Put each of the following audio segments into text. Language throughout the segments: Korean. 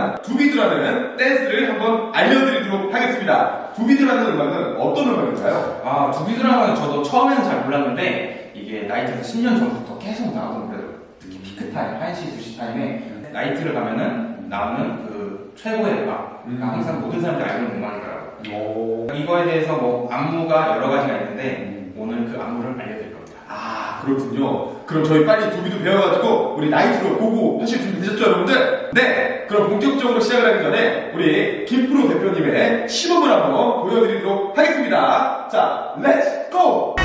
제 2탄 두비드라는 댄스를 한번 알려드리도록 하겠습니다. 두비드라는 음악은 어떤 음악인가요? 아 두비드라는 저도 처음에는 잘 몰랐는데 이게 나이트에서 10년 전부터 계속 나오는 노래예요. 특히 피크 타임 1시 2시 타임에 나이트를 가면은 나오는 그 최고의 음악. 음. 그러니까 항상 모든 사람들이 알고 있는 음악이더라고요. 오. 이거에 대해서 뭐 안무가 여러 가지가 있는데 오늘 그 안무를 알려드릴 겁니다. 아, 그렇군요. 그럼 저희 빨리 두비도 배워가지고 우리 나이트로 고고 하실 준비 되셨죠, 여러분들? 네! 그럼 본격적으로 시작을 하기 전에 우리 김프로 대표님의 시범을 한번 보여드리도록 하겠습니다. 자, 렛츠 고!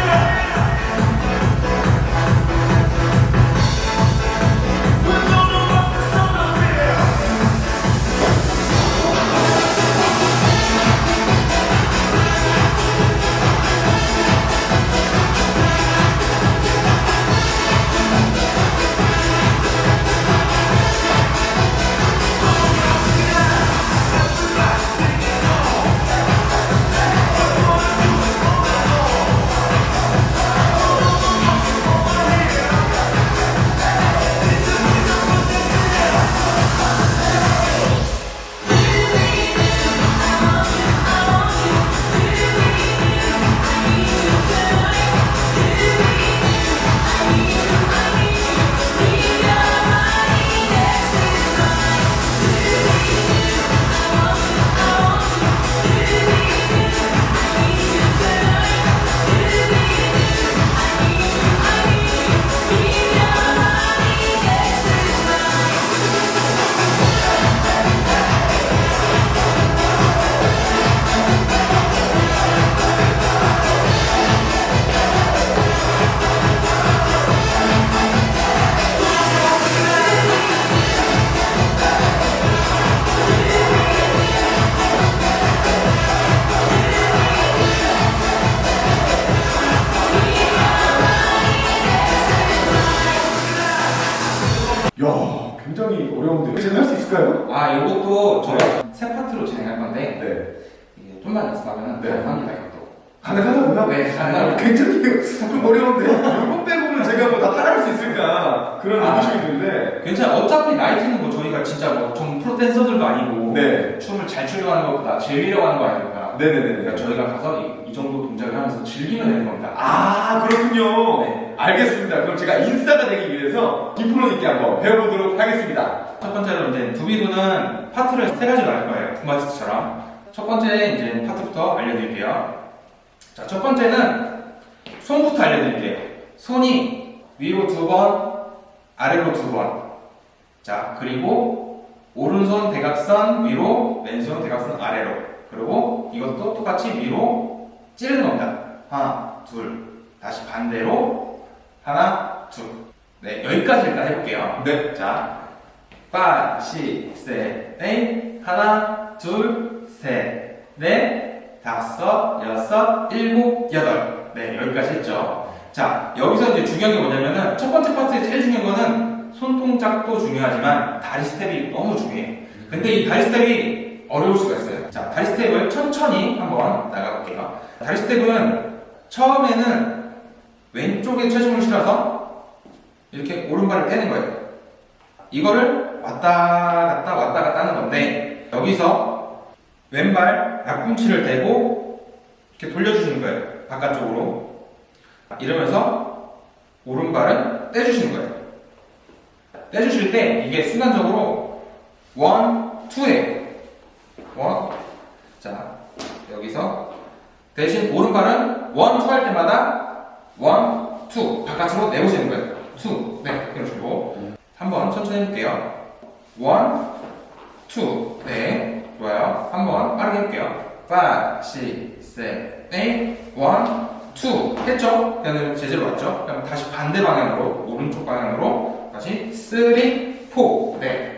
이것도 저희가 세 파트로 진행할 건데 네. 이게 좀만 연습하면 네. 가능합니다 이것도. 가능하다고요? 네, 가능합니다. 굉장히 좀 어려운데. 이거 빼고는 제가 뭐 다 따라할 수 있을까. 그런 아. 의구심이 드는데. 괜찮아. 어차피 나이트는 뭐 저희가 진짜 뭐좀 프로 댄서들도 아니고 네. 춤을 잘 추려고 하는 것보다 즐기려고 하는 거 아닙니까? 네네네. 그러니까 저희가 가서 이, 이 정도 동작을 하면서 즐기면 되는 겁니다. 아, 그렇군요. 네. 알겠습니다. 그럼 제가 인싸가 되기 위해서 김프로님께 한번 배워보도록 하겠습니다. 첫 번째로 이제 두비두는 파트를 세 가지로 할 거예요. kum바스처럼. 첫 번째 이제 파트부터 알려드릴게요. 자, 첫 번째는 손부터 알려드릴게요. 손이 위로 두 번, 아래로 두 번. 자, 그리고 오른손 대각선 위로, 왼손 대각선 아래로. 그리고 이것도 똑같이 위로 찌르는 겁니다. 하나, 둘. 다시 반대로. 하나, 둘. 네, 여기까지 일단 해볼게요. 네. 자, 5, 6, 7, 8 하나, 둘, 셋, 넷, 다섯, 여섯, 일곱, 여덟 네, 여기까지 했죠. 자, 여기서 이제 중요한 게 뭐냐면은 첫 번째 파트에 제일 중요한 거는 손동작도 중요하지만 다리 스텝이 너무 중요해요. 근데 이 다리 스텝이 어려울 수가 있어요. 자, 다리 스텝을 천천히 한번 나가볼게요. 다리 스텝은 처음에는 왼쪽에 체중을 실어서 이렇게 오른발을 떼는 거예요. 이거를 왔다 갔다 왔다 갔다 하는 건데 여기서 왼발 앞꿈치를 대고 이렇게 돌려주시는 거예요. 바깥쪽으로. 이러면서 오른발은 떼주시는 거예요. 떼주실 때 이게 순간적으로 원, 투예요. 원. 자, 여기서 대신 오른발은 원, 투 할 때마다 원, 투 바깥으로 내보시는 거예요. 투. 네, 그러시고 한번 천천히 해볼게요. 원, 투. 네, 좋아요. 한번 빠르게 해볼게요. 5, 6, 7, 8, 1, 2. 했죠? 그냥 제대로 왔죠? 그럼 다시 반대 방향으로, 오른쪽 방향으로 다시 3, 4. 네.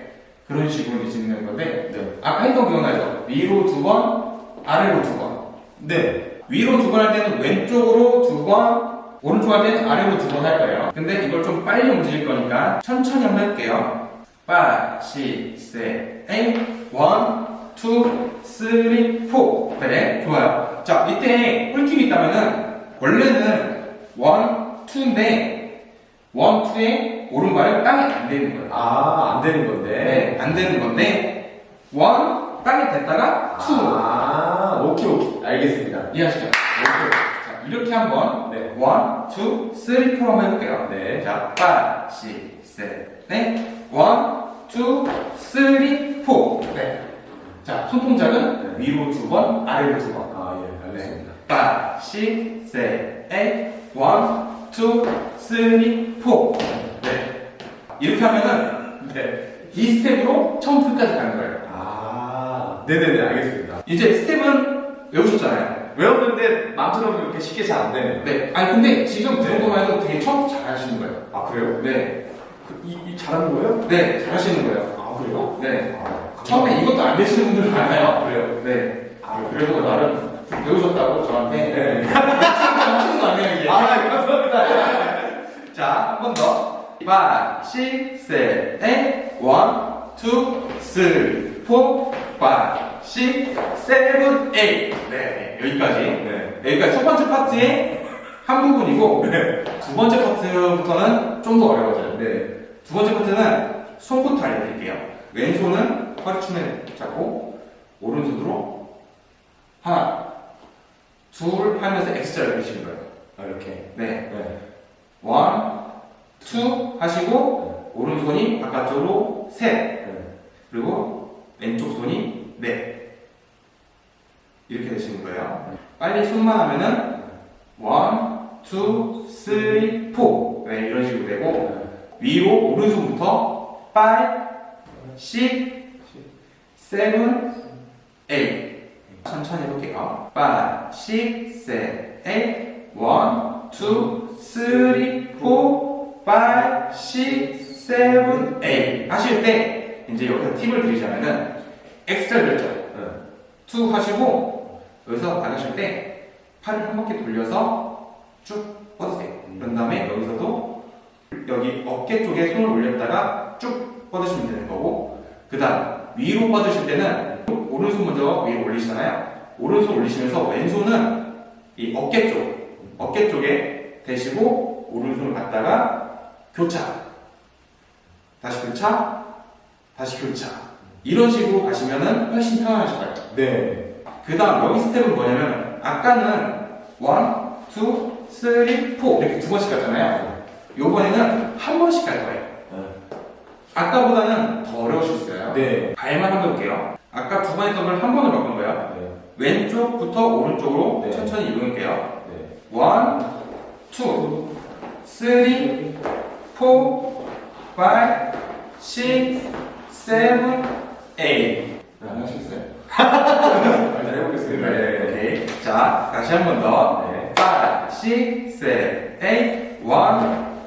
그런 식으로 이제 진행하는 건데, 네. 아까 했던 거 기억나죠? 위로 두 번, 아래로 두 번. 네. 위로 두 번 할 때는 왼쪽으로 두 번, 오른쪽 할 때는 아래로 두 번 할 거예요. 근데 이걸 좀 빨리 움직일 거니까 천천히 한번 해볼게요. 5, 6, 7, 8 1, 2, 3, 4 네, 좋아요 자, 이때 꿀팁이 있다면은 원래는 1, 2인데 1, 2에 오른발을 땅에 안 대는 거예요 아, 안 되는 건데. 네, 안 되는 건데 1, 땅에 댔다가 2 아, 오케이, 오케이. 알겠습니다. 이해하시죠? 자, 이렇게 한번 네. 1, 2, 3, 4 한번 해볼게요 네. 자, 5, 6, 7, 8 1, 2, 3, 4 네. 자, 손동작은 네. 위로 두 번, 아래로 두 번 아, 예, 알겠습니다. 5, 6, 7, 8 1, 2, 3, 4 네. 이렇게 하면은 네. 이 스텝으로 처음부터 끝까지 가는 거예요 아, 네네네, 알겠습니다. 이제 스텝은 외우셨잖아요 외웠는데 마음처럼 이렇게 쉽게 잘 안 되네요. 네. 아니 근데 지금 들어보면 해도 되게 처음부터 잘 하시는 거예요 아, 그래요? 네. 그, 이, 이 잘하는 거예요? 네, 잘 하시는 거예요 아, 그래요? 네. 아, 처음에 이것도 안 되시는 분들 많아요. 그래요? 네. 아, 그래도 나름 배우셨다고 저한테 네. 하시는 거 아니에요, 이게? 아, 감사합니다. 자, 한 번 더. 5, 6, 7, 8, 1, 2, 3, 4, 5, 6, 7, 8. 네, 여기까지. 네. 여기까지 첫 번째 파트의 한 부분이고, 두 번째 파트부터는 좀 더 어려워져요. 네. 두 번째 파트는 손부터 알려드릴게요. 왼손은 허리춤에 잡고 오른손으로 하나, 둘 하면서 X자를 그리시는 거예요. 아, 이렇게. 네, 네. 원, 투 하시고 오른손이 바깥쪽으로 셋, 네. 그리고 왼쪽 손이 넷 이렇게 되시는 거예요. 빨리 손만 하면은 원, 투, 쓰리, 포 네, 이런 식으로 되고 위로 오른손부터 5, 6, 7, 8 천천히 해볼게요. 5, 6, 7, 8 1, 2, 3, 4, 5, 6, 7, 8 하실 때 이제 여기서 팁을 드리자면은 엑스트라 결정. 네. 2 하시고 여기서 나가실 때 팔을 한 바퀴 돌려서 쭉 뻗으세요. 그런 다음에 여기서도 여기 어깨 쪽에 손을 올렸다가 쭉 뻗으시면 되는 거고 그 다음 위로 뻗으실 때는 오른손 먼저 위로 올리시잖아요. 오른손 올리시면서 왼손은 이 어깨 쪽 어깨 쪽에 대시고 오른손을 갖다가 교차. 다시 교차 다시 교차. 이런 식으로 가시면은 훨씬 편안하실 거예요. 네. 그 다음 여기 스텝은 뭐냐면 아까는 1, 2, 3, 4 이렇게 두 번씩 갔잖아요. 요번에는 한 번씩 갈 거예요. 아까보다는 더 어려우실 수 있어요. 네. 발만 한번 볼게요 아까 두번 했던 걸한 번으로 바꾼 거예요 네. 왼쪽부터 오른쪽으로 네. 천천히 이동할게요 네. 1, 2, 3, 4, 5, 6, 7, 8안 하시겠어요? 잘 해보겠습니다. 네. 오케이. 자, 다시 한 번 더. 네. 5, 6, 7, 8, 1,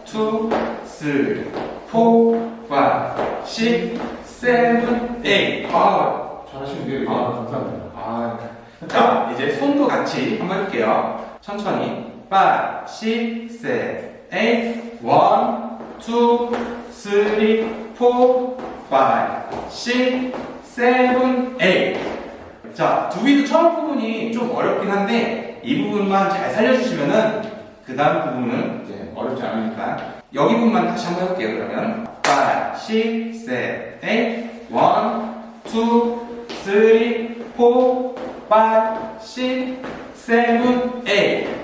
2, 3, 4, 5, 6, 7, 8. 아, 잘하시는데요? 아, 감사합니다. 아. 자, 이제 손도 같이 한번 해볼게요. 천천히. 5, 6, 7, 8, 1, 2, 3, 4, 5, 6, 7, 8. 자, 두비도 처음 부분이 좀 어렵긴 한데 이 부분만 잘 살려주시면은 그 다음 부분은 이제 어렵지 않으니까 여기 부분만 다시 한번 해볼게요. 그러면 5, 6, 7, 8, 1, 2, 3, 4, 5, 6, 7, 8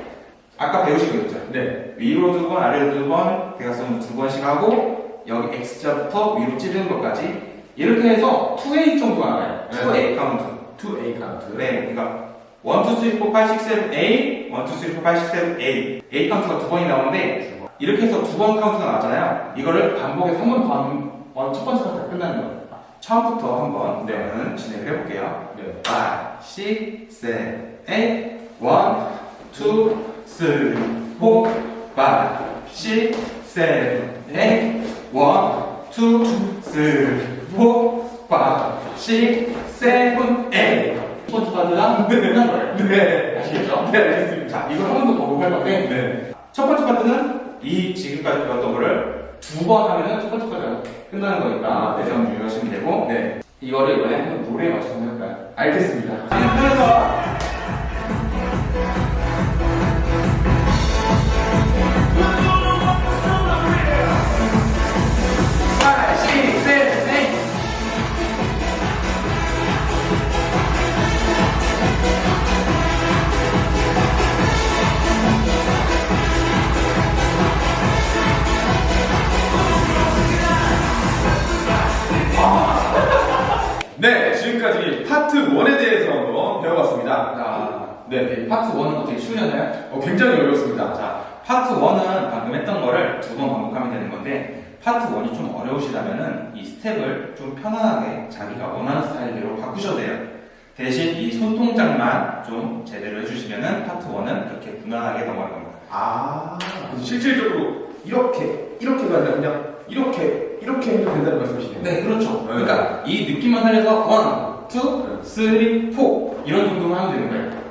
아까 배우신 거 있죠? 네. 위로 두 번, 아래로 두 번, 대각선 두 번씩 하고 여기 X자부터 위로 찌르는 것까지 이렇게 해서 2A 정도가 나와요. 2A 카운트. 2A 카운트. 네, 그러니까 1, 2, 3, 4, 5, 6, 7, 8 1, 2, 3, 4, 5, 6, 7, 8 A 카운트가 두 번이 나오는데 이렇게 해서 두 번 카운트가 나왔잖아요. 이거를 반복해서 한 번 더 하면 어, 첫 번째 카운트가 끝나는 거예요. 처음부터 한번 네, 진행을 해볼게요. 네. 5, 6, 7, 8 1, 2, 3, 4, 5, 6, 7, 8 1, 2, 3, 4, 5, 6, 7, 8첫 번째 파트가 끝난 거예요. 네. 아시겠죠? 네, 알겠습니다. 자, 이걸 한 번더 반복할 건데 네. 첫 번째 파트는 이 지금까지 배웠던 거를 두 번 하면은 첫 번째 거죠. 끝나는 거니까 아, 네. 그점 유의하시면 되고 네. 이거를 이번에 한번 노래에 맞춰서 해볼까요? 알겠습니다. 저는 편에서 반복하면 되는 건데, 파트 1이 좀 어려우시다면은 이 스텝을 좀 편안하게 자기가 원하는 스타일대로 바꾸셔도 돼요. 대신 이 손동작만 좀 제대로 해주시면은 파트 1은 그렇게 무난하게 넘어갈 겁니다. 아, 그래서 실질적으로 이렇게, 이렇게가 아니라 그냥 이렇게, 이렇게 해도 된다는 말씀이시네요. 네, 그렇죠. 네. 그러니까 이 느낌만 살려서 1, 2, 3, 4 이런 정도만 하면 되는 거예요.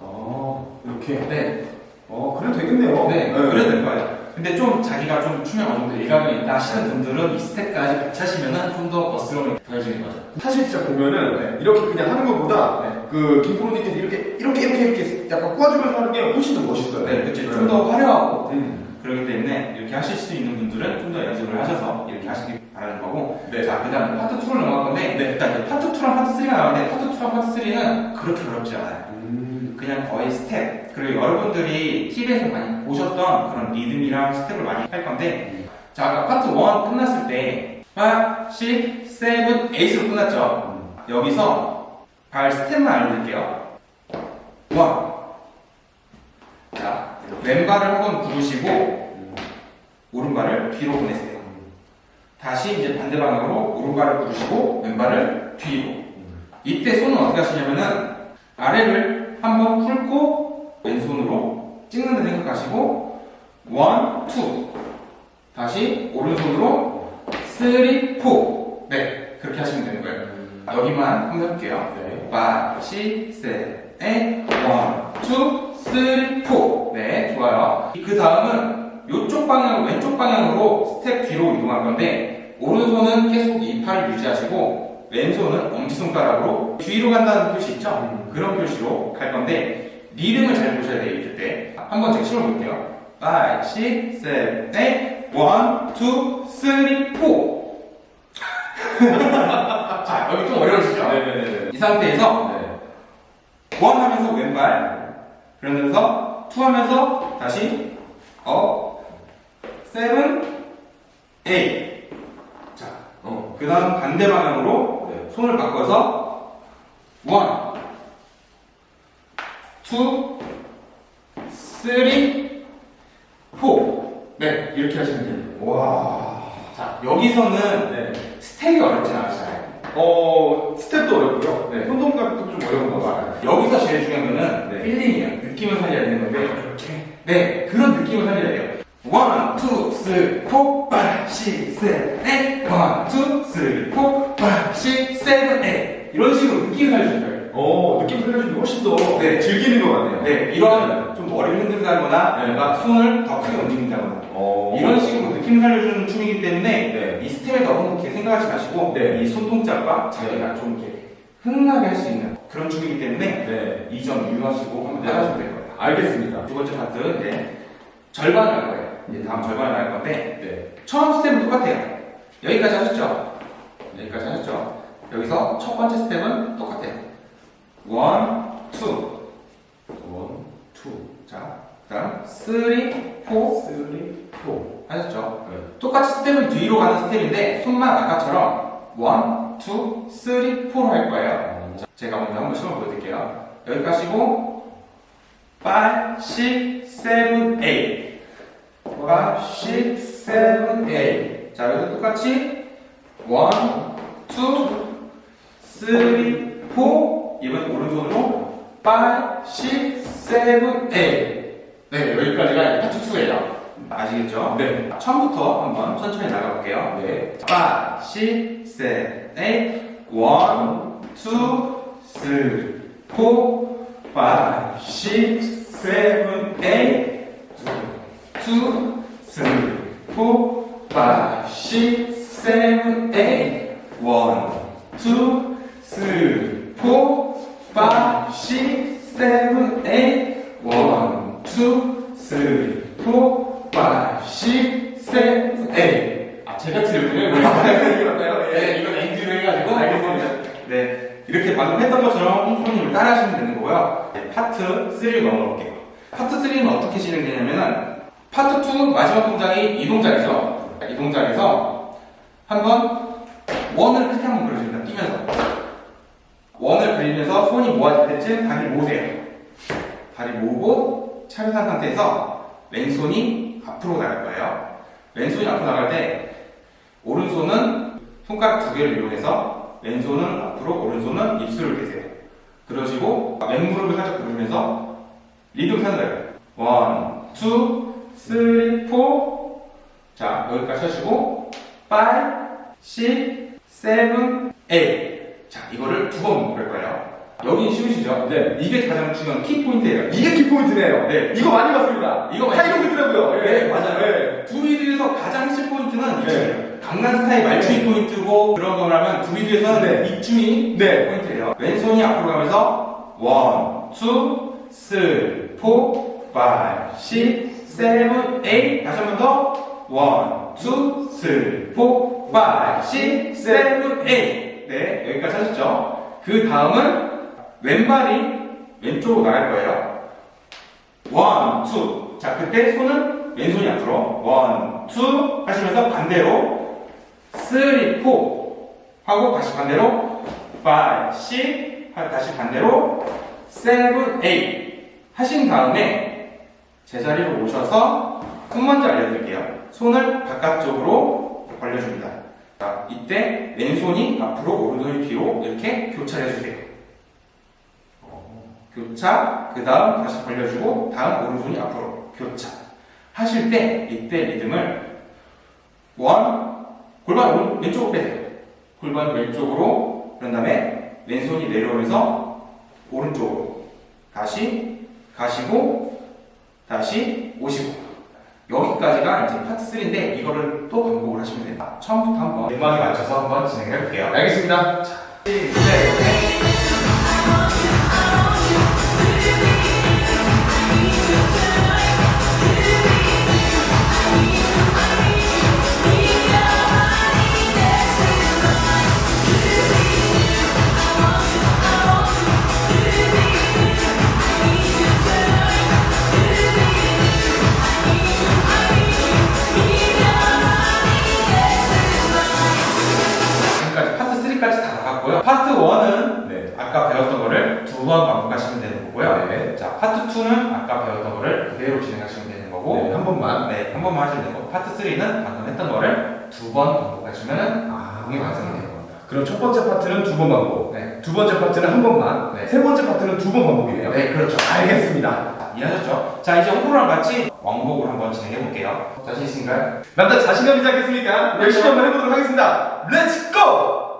어, 이렇게. 네, 어, 그래도 되겠네요. 네, 그래도 될 거예요. 근데 좀 자기가 좀 춤에 어느 정도 일감이 있다 하시는 분들은 이 스텝까지 같이 하시면은 좀더 멋스러움이 더해지는 거죠. 사실 진짜 보면은 이렇게 그냥 하는 것보다 네. 그 김프로님께서 이렇게 이렇게 이렇게 이렇게 약간 꼬아주면서 하는 게 훨씬 더 멋있어요. 네, 그치. 좀더 화려하고 음. 그렇기 때문에 이렇게 하실 수 있는 분들은 좀 더 연습을 하셔서 이렇게 하시길 바라는 거고 네. 자, 그 다음에 파트 2로 넘어 갈 건데 네. 일단 이제 파트 2랑 파트 3가 나오는데 파트 2랑 파트 3는 그렇게 어렵지 않아요. 음. 그냥 거의 스텝 그리고 여러분들이 TV에서 많이 보셨던 그런 리듬이랑 스텝을 많이 할 건데 자 아까 파트 1 끝났을 때 5, 6, 7, 8으로 끝났죠 여기서 발 스텝만 알려드릴게요 1 자, 왼발을 한번 구르시고 오른발을 뒤로 보내세요 다시 이제 반대 방향으로 오른발을 구르시고 왼발을 뒤로. 이때 손은 어떻게 하시냐면은 아래를 한번 풀고 왼손으로 찍는 데 생각하시고 원, 투. 다시 오른손으로 쓰리, 포. 네, 그렇게 하시면 되는 거예요. 여기만 한번 해볼게요. 네. 5, 6, 7, 8 1, 2, 3, 4 네, 좋아요. 그 다음은 이쪽 방향, 왼쪽 방향으로 스텝 뒤로 이동할 건데 오른손은 계속 이 팔을 유지하시고 왼손은 엄지손가락으로 뒤로 간다는 표시 있죠? 그런 표시로 갈 건데 리듬을 잘 보셔야 돼요 이럴 때 한번 제가 시험해볼게요 5, 6, 7, 8 1, 2, 3, 4 자, 여기 좀 어려우시죠? 네네네. 이 상태에서 네. 원 하면서 왼발 그러면서 투 하면서 다시 업 세븐 에잇 자, 어. 그 다음 반대 방향으로 네. 손을 바꿔서 원투 쓰리 포 네, 이렇게 하시면 돼요 와. 자, 여기서는 네. 스텝이 어렵진 않으시잖아요 어, 스텝도 어렵고요. 네. 손동작도 좀 어려운 거 같아요. 여기서 제일 중요한 거는 네. 필링이에요. 느낌을 살려야 되는 건데 이렇게 네 그런 느낌을 살려야 돼요. 원, 투, 쓰리, 포, 파, 시, 세, 넷, 원, 투, 쓰리, 포, 파, 시, 세븐, 넷 이런 식으로 느낌을 살려주는 거예요. 어, 느낌 살려주는 게 훨씬 더 네. 즐기는 것 같네요. 네 이런 좀 머리를 흔든다거나 네. 뭔가 손을 더 크게 움직인다거나 어. 이런 식으로 느낌을 살려주는 춤이기 때문에 네. 이 스텝에 너무 이렇게 생각하지 마시고 네. 이 손동작과 자기가 좀 이렇게 흥나게 할 수 있는 그런 춤이기 때문에 네. 이 점 유의하시고 한번 네. 따라하시면 될 거예요. 알겠습니다. 두 번째 파트 이제 절반을 할 거예요. 이제 다음 절반을 할 건데 네. 처음 스텝은 똑같아요. 여기까지 하셨죠? 여기까지 하셨죠? 여기서 첫 번째 스텝은 똑같아요. 원, 투. 원, 투, 자, 그 다음 쓰리, 포 쓰리, 포. 하셨죠? 네. 똑같이 스텝은 뒤로 가는 스텝인데 손만 아까처럼 원, 투, 쓰리, 포로 할 거예요. 자, 제가 먼저 한번 시험을 보여드릴게요. 여기까지 하시고 5, 6, 7, 8 5, 6, 7, 8 자, 여기서 똑같이 1, 2, 3, 4 이번 오른손으로 5, 6, 7, 8 네, 여기까지가 2예요. 아시겠죠? 네. 처음부터 한번 천천히 나가볼게요. 네. 5, 6, 7, 8 1, 2, 3, 4 5, 6, 7, 8 2, 3, 4 5, six, seven, eight. One, two, three, four, five, six, seven, eight. One, two, three, four, five, six, seven, eight. 아, 제가 틀렸군요. 이거 맞나요? 네, 이건 엔지로 해가지고. 알겠습니다. 네, 이렇게 방금 했던 것처럼 프로님을 따라 하시면 되는 거고요. 네, 파트 3를 넘어볼게요. 파트 3는 어떻게 진행되냐면은, 파트 2 마지막 동작이 이 동작이죠. 이 동작에서 한번 원을 크게 한번 그려줍니다. 뛰면서. 원을 그리면서 손이 모아질 때쯤 다리를 모으세요. 다리 모으고 차렷한 상태에서 왼손이 앞으로 나갈 거예요. 왼손이 앞으로 나갈 때 오른손은 손가락 두 개를 이용해서 왼손은 앞으로 오른손은 입술을 대세요. 그러시고 왼무릎을 살짝 굴리면서 리듬 타는 거예요. 원, 투, 쓰리, 포. 자 여기까지 하시고 파이, 시, 세븐, 에잇. 자 이거를 두번볼 거예요. 여기 쉬우시죠? 네. 이게 가장 중요한 키 포인트예요. 이게 키포인트네요. 네. 이거 많이 봤습니다. 이거 타이거이더라고요 네, 맞아요. 네. 두리드에서 가장 핵심 포인트는 네. 강남 스타일 말춤이 포인트고 그런 걸 하면 두리드에서는 네. 이춤이 네. 포인트예요. 왼손이 앞으로 가면서 원, 투, 쓰리, 포, 파이, 식, 세븐, 에잇 다시 한 번 더. 원, 투, 쓰리, 포, 파이, 식, 세븐, 에잇 네, 여기까지 하셨죠? 그 다음은 왼발이 왼쪽으로 나갈 거예요. 원, 투. 자, 그때 손은 왼손이 앞으로. 원, 투. 하시면서 반대로. 쓰리, 포. 하고 다시 반대로. 파이, 식. 하- 다시 반대로. 세븐, 에잇. 하신 다음에 제자리로 오셔서 손 먼저 알려드릴게요. 손을 바깥쪽으로 벌려줍니다. 자, 이때 왼손이 앞으로, 오른손이 뒤로 이렇게 교차해주세요. 교차, 그 다음 다시 벌려주고, 다음 오른손이 앞으로, 교차. 하실 때, 이때 리듬을, 원, 골반 왼쪽으로 빼세요. 골반 왼쪽으로, 그런 다음에 왼손이 내려오면서, 오른쪽으로. 다시, 가시고, 다시, 오시고. 여기까지가 이제 파트 3인데, 이거를 또 반복을 하시면 됩니다. 처음부터 한번, 음악에 맞춰서 한번 진행해 볼게요. 알겠습니다. 지금까 아까 배웠던 거를 그대로 진행하시면 되는 거고, 네, 한 번만. 네, 한 번만 하시면 되고, 파트 3는 방금 했던 거를 두 번 반복하시면 아, 이게 완성이 되는 겁니다. 그럼 첫 번째 파트는 두 번 반복. 네. 두 번째 파트는 한 번만. 네. 세 번째 파트는 두 번 반복이에요. 네, 그렇죠. 알겠습니다. 자, 이해하셨죠? 자, 이제 홍보랑 같이 왕복으로 한번 진행해 볼게요. 자신 있으신가요? 남자 자신감 있지 않겠습니까? 열심히 한번 해보도록 하겠습니다. 렛츠 고!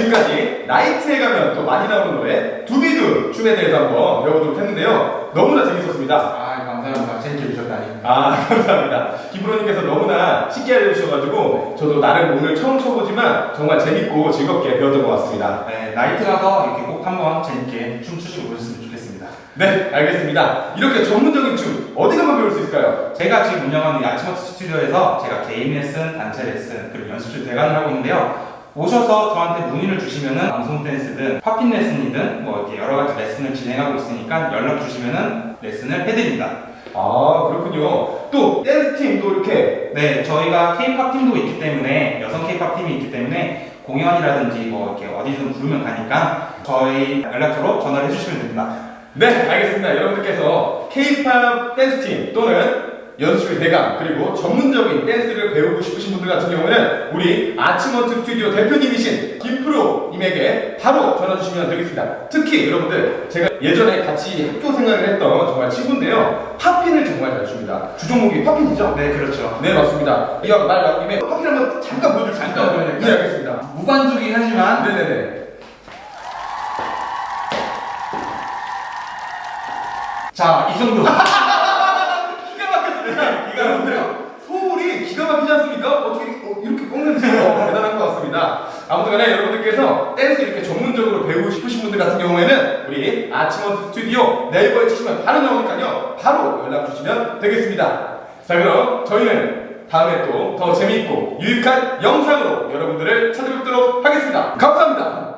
지금까지 나이트에 가면 또 많이 나오는 노래 두비두 춤에 대해서 한번 배워보도록 했는데요. 너무나 재밌었습니다. 아, 감사합니다. 재밌게 해주셨다니. 아 감사합니다. 김프로님께서 너무나 쉽게 알려주셔가지고 저도 나름 오늘 처음 쳐보지만 정말 재밌고 즐겁게 배웠던 것 같습니다. 네, 나이트 가서 이렇게 꼭 한번 재밌게 춤 추시고 보셨으면 좋겠습니다. 네 알겠습니다. 이렇게 전문적인 춤 어디 가면 배울 수 있을까요? 제가 지금 운영하는 야치마트 스튜디오에서 제가 개인 레슨, 단체 레슨, 그리고 연습실 대관을 하고 있는데요. 오셔서 저한테 문의를 주시면은 방송 댄스든 팝핀 레슨이든 뭐 이렇게 여러 가지 레슨을 진행하고 있으니까 연락 주시면은 레슨을 해드립니다. 아 그렇군요. 또 댄스 팀도 이렇게 네, 저희가 K-팝 팀도 있기 때문에 여성 K-팝 팀이 있기 때문에 공연이라든지 뭐 이렇게 어디든 부르면 가니까 저희 연락처로 전화를 해주시면 됩니다. 네, 알겠습니다. 여러분들께서 K-팝 댄스 팀 또는 연습실 대강 그리고 전문적인 댄스를 배우고 싶으신 분들 같은 경우에는 우리 아치먼트 스튜디오 대표님이신 김프로님에게 바로 전화 주시면 되겠습니다. 특히 여러분들 제가 예전에 같이 학교 생활을 했던 정말 친구인데요. 팝핀을 정말 잘 춥니다. 주종목이 팝핀이죠? 네, 그렇죠. 네, 맞습니다. 이왕 말 나온 김에 팝핀 한번 잠깐 보여줄 수 잠깐? 보여드릴까요? 네, 알겠습니다. 무반주긴 하지만 네네네. 자, 이 정도. 기가 막혔습니다. 기가 막혀요. 소울이 기가 막히지 않습니까? 어떻게 어, 이렇게 꺾는지 어, 대단한 것 같습니다. 아무튼 간에 여러분들께서 댄스 이렇게 전문적으로 배우고 싶으신 분들 같은 경우에는 우리 아치먼트 스튜디오 네이버에 치시면 바로 나오니까요. 바로 연락 주시면 되겠습니다. 자 그럼 저희는 다음에 또 더 재미있고 유익한 영상으로 여러분들을 찾아뵙도록 하겠습니다. 감사합니다.